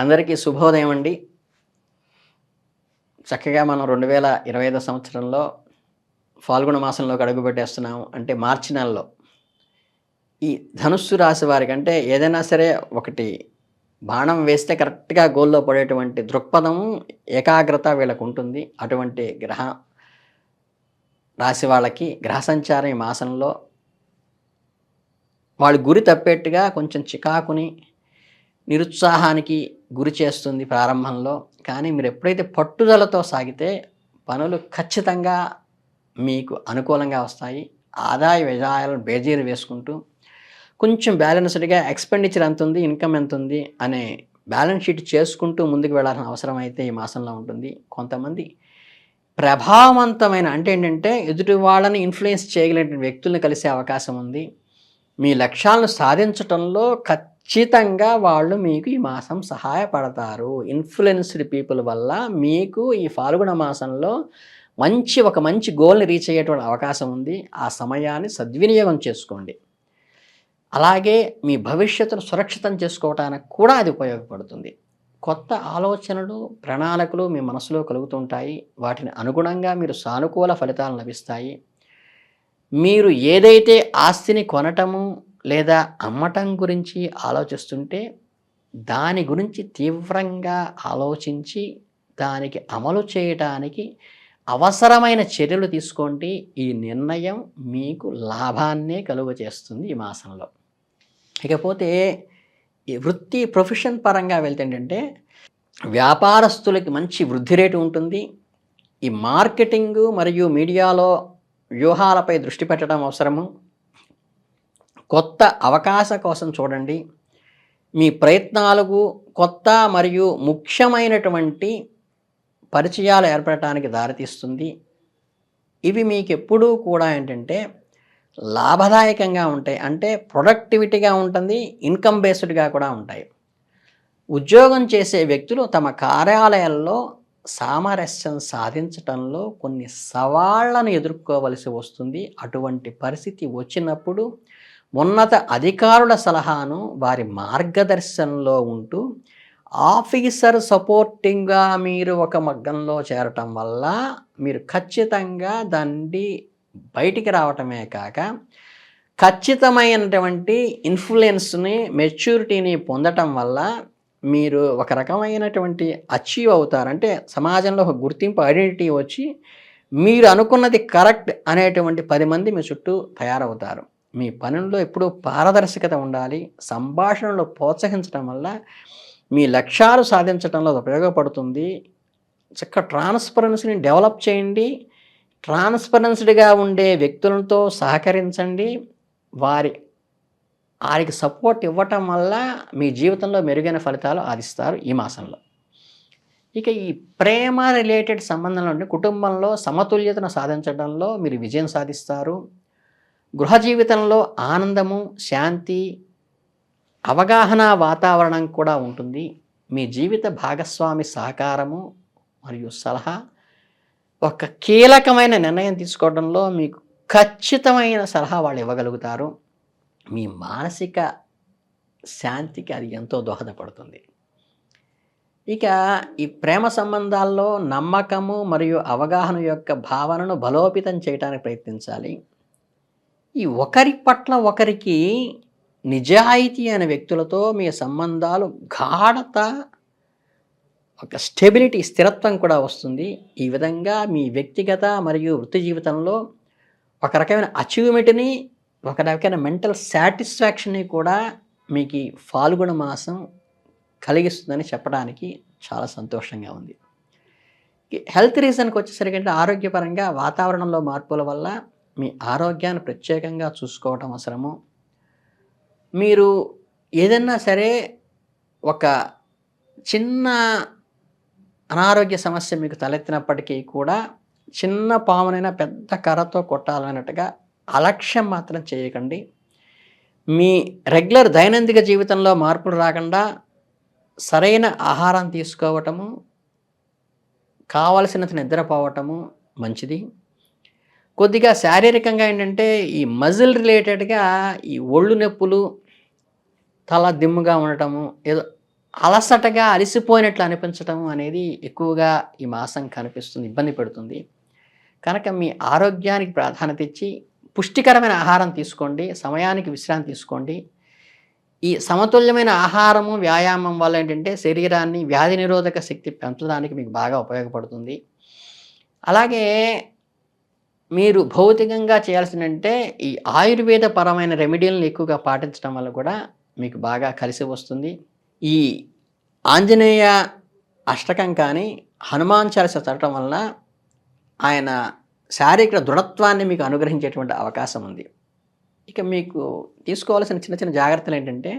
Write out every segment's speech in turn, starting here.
అందరికీ శుభోదయం అండి. చక్కగా మనం రెండు వేల ఇరవై ఐదో సంవత్సరంలో ఫాల్గుణ మాసంలోకి అడుగుపెట్టేస్తున్నాము అంటే మార్చి నెలలో. ఈ ధనుస్సు రాశి వారికి అంటే ఏదైనా సరే ఒకటి బాణం వేస్తే కరెక్ట్గా గోల్లో పడేటువంటి దృక్పథం ఏకాగ్రత వీళ్ళకు ఉంటుంది. అటువంటి గ్రహ రాశి వాళ్ళకి గ్రహ సంచారం ఈ మాసంలో వాళ్ళు గురి తప్పేట్టుగా కొంచెం చికాకుని నిరుత్సాహానికి గురి చేస్తుంది ప్రారంభంలో. కానీ మీరు ఎప్పుడైతే పట్టుదలతో సాగితే పనులు ఖచ్చితంగా మీకు అనుకూలంగా వస్తాయి. ఆదాయ వ్యయాలను బేజీలు వేసుకుంటూ కొంచెం బ్యాలెన్స్డ్గా ఎక్స్పెండిచర్ ఎంత ఉంది ఇన్కమ్ ఎంత ఉంది అనే బ్యాలెన్స్ షీట్ చేసుకుంటూ ముందుకు వెళ్ళాల్సిన అవసరం అయితే ఈ మాసంలో ఉంటుంది. కొంతమంది ప్రభావవంతమైన అంటే ఏంటంటే ఎదుటి వాళ్ళని ఇన్ఫ్లుయెన్స్ చేయగలిగిన వ్యక్తులను కలిసే అవకాశం ఉంది. మీ లక్ష్యాలను సాధించటంలో ఖచ్చితంగా వాళ్ళు మీకు ఈ మాసం సహాయపడతారు. ఇన్ఫ్లుయెన్స్డ్ పీపుల్ వల్ల మీకు ఈ ఫాల్గుణ మాసంలో మంచి ఒక మంచి గోల్ని రీచ్ అయ్యేటువంటి అవకాశం ఉంది. ఆ సమయాన్ని సద్వినియోగం చేసుకోండి. అలాగే మీ భవిష్యత్తును సురక్షితం చేసుకోవటానికి కూడా అది ఉపయోగపడుతుంది. కొత్త ఆలోచనలు ప్రణాళికలు మీ మనసులో కలుగుతుంటాయి. వాటిని అనుగుణంగా మీరు సానుకూల ఫలితాలు లభిస్తాయి. మీరు ఏదైతే ఆస్తిని కొనటము లేదా అమ్మటం గురించి ఆలోచిస్తుంటే దాని గురించి తీవ్రంగా ఆలోచించి దానికి అమలు చేయటానికి అవసరమైన చర్యలు తీసుకోండి. ఈ నిర్ణయం మీకు లాభాన్నే కలుగ చేస్తుంది ఈ మాసంలో. ఇకపోతే ఈ వృత్తి ప్రొఫెషన్ పరంగా వెళ్తే ఏంటంటే వ్యాపారస్తులకి మంచి వృద్ధి రేటు ఉంటుంది. ఈ మార్కెటింగ్ మరియు మీడియాలో వ్యూహాలపై దృష్టి పెట్టడం అవసరము. కొత్త అవకాశ కోసం చూడండి. మీ ప్రయత్నాలకు కొత్త మరియు ముఖ్యమైనటువంటి పరిచయాలు ఏర్పడటానికి దారితీస్తుంది. ఇవి మీకు ఎప్పుడూ కూడా ఏంటంటే లాభదాయకంగా ఉంటాయి. అంటే ప్రొడక్టివిటీగా ఉంటుంది ఇన్కమ్ బేస్డ్గా కూడా ఉంటాయి. ఉద్యోగం చేసే వ్యక్తులు తమ కార్యాలయాల్లో సామరస్యం సాధించటంలో కొన్ని సవాళ్ళను ఎదుర్కోవలసి వస్తుంది. అటువంటి పరిస్థితి వచ్చినప్పుడు ఉన్నత అధికారుల సలహాను వారి మార్గదర్శనంలో ఉంటూ ఆఫీసర్ సపోర్టింగ్గా మీరు ఒక మగ్గంలో చేరటం వల్ల మీరు ఖచ్చితంగా దాన్ని బయటికి రావటమే కాక ఖచ్చితమైనటువంటి ఇన్ఫ్లుయెన్స్ని మెచ్యూరిటీని పొందటం వల్ల మీరు ఒక రకమైనటువంటి అచీవ్ అవుతారు. అంటే సమాజంలో ఒక గుర్తింపు ఐడెంటిటీ వచ్చి మీరు అనుకున్నది కరెక్ట్ అనేటువంటి పది మంది మీ చుట్టూ తయారవుతారు. మీ పనుల్లో ఎప్పుడూ పారదర్శకత ఉండాలి సంభాషణలో ప్రోత్సహించడం వల్ల మీ లక్ష్యాలు సాధించడంలో ఉపయోగపడుతుంది. చక్క ట్రాన్స్పరెన్సీని డెవలప్ చేయండి. ట్రాన్స్పరెన్స్డ్గా ఉండే వ్యక్తులతో సహకరించండి. వారి వారికి సపోర్ట్ ఇవ్వటం వల్ల మీ జీవితంలో మెరుగైన ఫలితాలు ఆదిస్తారు ఈ మాసంలో. ఇక ఈ ప్రేమ రిలేటెడ్ సంబంధంలో కుటుంబంలో సమతుల్యతను సాధించడంలో మీరు విజయం సాధిస్తారు. గృహ జీవితంలో ఆనందము శాంతి అవగాహన వాతావరణం కూడా ఉంటుంది. మీ జీవిత భాగస్వామి సహకారము మరియు సలహా ఒక కీలకమైన నిర్ణయం తీసుకోవడంలో మీకు ఖచ్చితమైన సలహా వాళ్ళు ఇవ్వగలుగుతారు. మీ మానసిక శాంతికి అది ఎంతో దోహదపడుతుంది. ఇక ఈ ప్రేమ సంబంధాల్లో నమ్మకము మరియు అవగాహన యొక్క భావనను బలోపేతం చేయడానికి ప్రయత్నించాలి. ఈ ఒకరి పట్ల ఒకరికి నిజాయితీ అనే వ్యక్తులతో మీ సంబంధాలు గాఢత ఒక స్టెబిలిటీ స్థిరత్వం కూడా వస్తుంది. ఈ విధంగా మీ వ్యక్తిగత మరియు వృత్తి జీవితంలో ఒక రకమైన అచీవ్మెంట్ని ఒక రకమైన మెంటల్ సాటిస్ఫాక్షన్ని కూడా మీకు ఫాల్గుణ మాసం కలిగిస్తుందని చెప్పడానికి చాలా సంతోషంగా ఉంది. హెల్త్ రీజన్కి వచ్చేసరికి అంటే ఆరోగ్యపరంగా వాతావరణంలో మార్పుల వల్ల మీ ఆరోగ్యాన్ని ప్రత్యేకంగా చూసుకోవటం అవసరము. మీరు ఏదన్నా సరే ఒక చిన్న అనారోగ్య సమస్య మీకు తలెత్తినప్పటికీ కూడా చిన్న పామునైనా పెద్ద కర్రతో కొట్టాలన్నట్టుగా అలక్ష్యం మాత్రం చేయకండి. మీ రెగ్యులర్ దైనందిక జీవితంలో మార్పులు రాకుండా సరైన ఆహారం తీసుకోవటము కావలసినంత నిద్రపోవటము మంచిది. కొద్దిగా శారీరకంగా ఏంటంటే ఈ మజిల్ రిలేటెడ్గా ఈ ఒళ్ళు నొప్పులు తల దిమ్ముగా ఉండటము ఏదో అలసటగా అలసిపోయినట్లు అనిపించటం అనేది ఎక్కువగా ఈ మాసం కనిపిస్తుంది ఇబ్బంది పెడుతుంది. కనుక మీ ఆరోగ్యానికి ప్రాధాన్యత ఇచ్చి పుష్టికరమైన ఆహారం తీసుకోండి సమయానికి విశ్రాంతి తీసుకోండి. ఈ సమతుల్యమైన ఆహారము వ్యాయామం వల్ల ఏంటంటే శరీరాన్ని వ్యాధి నిరోధక శక్తి పెంచడానికి మీకు బాగా ఉపయోగపడుతుంది. అలాగే మీరు భౌతికంగా చేయాల్సిందంటే ఈ ఆయుర్వేద పరమైన రెమెడీలను ఎక్కువగా పాటించడం వల్ల కూడా మీకు బాగా కలిసి వస్తుంది. ఈ ఆంజనేయ అష్టకం కానీ హనుమాన్ చాలీస చదవటం వలన ఆయన శారీరక దృఢత్వాన్ని మీకు అనుగ్రహించేటువంటి అవకాశం ఉంది. ఇక మీకు తీసుకోవాల్సిన చిన్న చిన్న జాగ్రత్తలు ఏంటంటే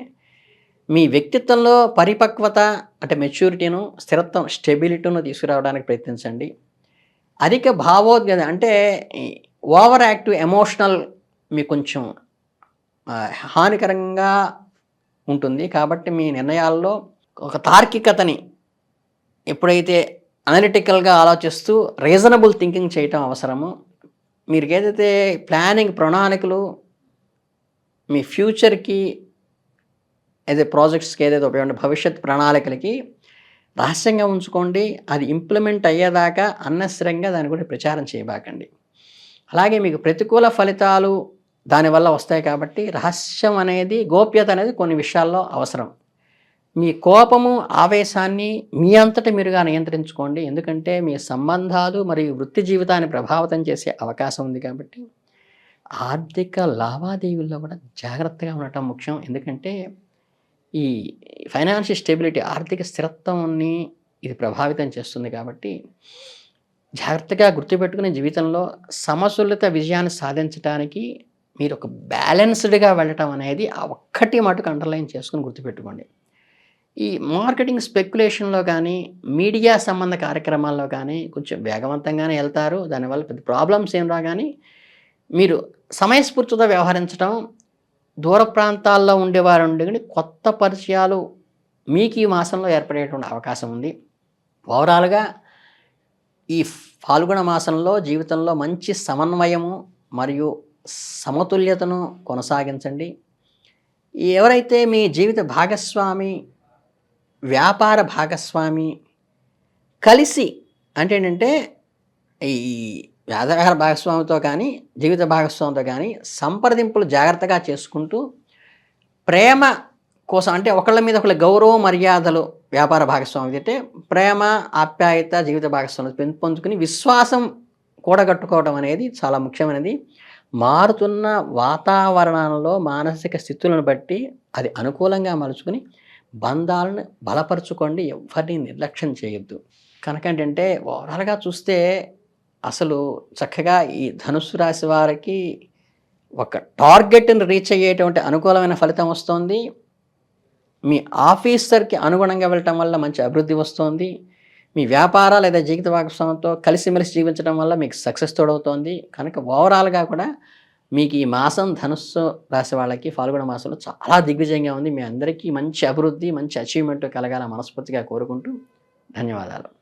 మీ వ్యక్తిత్వంలో పరిపక్వత అంటే మెచ్యూరిటీను స్థిరత్వం స్టెబిలిటీను తీసుకురావడానికి ప్రయత్నించండి. అధిక భావోద్గత అంటే ఓవర్ యాక్టివ్ ఎమోషనల్ మీకు కొంచెం హానికరంగా ఉంటుంది. కాబట్టి మీ నిర్ణయాల్లో ఒక తార్కికతని ఎప్పుడైతే అనలిటికల్గా ఆలోచిస్తూ రీజనబుల్ థింకింగ్ చేయటం అవసరము మీరు ఏదైతే ప్లానింగ్ ప్రణాళికలు మీ ఫ్యూచర్కి ఏదైతే ప్రాజెక్ట్స్కి ఏదైతే ఉపయోగం భవిష్యత్ ప్రణాళికలకి రహస్యంగా ఉంచుకోండి అది ఇంప్లిమెంట్ అయ్యేదాకా అన్నవసరంగా దాని గురించి ప్రచారం చేయబాకండి. అలాగే మీకు ప్రతికూల ఫలితాలు దానివల్ల వస్తాయి కాబట్టి రహస్యం అనేది గోప్యత అనేది కొన్ని విషయాల్లో అవసరం. మీ కోపము ఆవేశాన్ని మీ అంతట మీరుగా నియంత్రించుకోండి. ఎందుకంటే మీ సంబంధాలు మరియు వృత్తి జీవితాన్ని ప్రభావితం చేసే అవకాశం ఉంది కాబట్టి ఆర్థిక లావాదేవీల్లో కూడా జాగ్రత్తగా ఉండటం ముఖ్యం. ఎందుకంటే ఈ ఫైనాన్షియల్ స్టెబిలిటీ ఆర్థిక స్థిరత్వాన్ని ఇది ప్రభావితం చేస్తుంది కాబట్టి జాగ్రత్తగా గుర్తుపెట్టుకునే జీవితంలో సమతుల్యత విజయాన్ని సాధించడానికి మీరు ఒక బ్యాలెన్స్డ్గా వెళ్ళటం అనేది ఆ ఒక్కటి మటుకు అండర్లైన్ చేసుకుని గుర్తుపెట్టుకోండి. ఈ మార్కెటింగ్ స్పెక్యులేషన్లో కానీ మీడియా సంబంధ కార్యక్రమాల్లో కానీ కొంచెం వేగవంతంగానే వెళ్తారు. దానివల్ల పెద్ద ప్రాబ్లమ్స్ ఏం రా కానీ మీరు సమయస్ఫూర్తితో వ్యవహరించడం దూర ప్రాంతాల్లో ఉండేవారు ఉండి కొత్త పరిచయాలు మీకు ఈ మాసంలో ఏర్పడేటువంటి అవకాశం ఉంది. ఓవరాల్గా ఈ ఫాల్గుణ మాసంలో జీవితంలో మంచి సమన్వయము మరియు సమతుల్యతను కొనసాగించండి. ఎవరైతే మీ జీవిత భాగస్వామి వ్యాపార భాగస్వామి కలిసి అంటే ఏంటంటే ఈ వ్యాపార భాగస్వామితో కానీ జీవిత భాగస్వామితో కానీ సంప్రదింపులు జాగ్రత్తగా చేసుకుంటూ ప్రేమ కోసం అంటే ఒకళ్ళ మీద ఒకళ్ళ గౌరవ మర్యాదలు వ్యాపార భాగస్వామి అంటే ప్రేమ ఆప్యాయత జీవిత భాగస్వామి పెంపొందుకుని విశ్వాసం కూడగట్టుకోవడం అనేది చాలా ముఖ్యమైనది. మారుతున్న వాతావరణంలో మానసిక స్థితులను బట్టి అది అనుకూలంగా మలుచుకుని బంధాలను బలపరుచుకోండి. ఎవరిని నిర్లక్ష్యం చేయొద్దు. కనుక ఏంటంటే ఓవరాల్గా చూస్తే అసలు చక్కగా ఈ ధనుస్సు రాశి వారికి ఒక టార్గెట్ని రీచ్ అయ్యేటువంటి అనుకూలమైన ఫలితం వస్తుంది. మీ ఆఫీసర్కి అనుగుణంగా వెళ్ళటం వల్ల మంచి అభివృద్ధి వస్తుంది. మీ వ్యాపార లేదా జీవిత భాగస్వామితో కలిసిమెలిసి జీవించడం వల్ల మీకు సక్సెస్ తోడవుతోంది. కనుక ఓవరాల్గా కూడా మీకు ఈ మాసం ధనుస్సు రాశి వాళ్ళకి ఫాల్గొన మాసంలో చాలా దిగ్విజయంగా ఉంది. మీ అందరికీ మంచి అభివృద్ధి మంచి అచీవ్మెంట్ కలగాల మనస్ఫూర్తిగా కోరుకుంటూ ధన్యవాదాలు.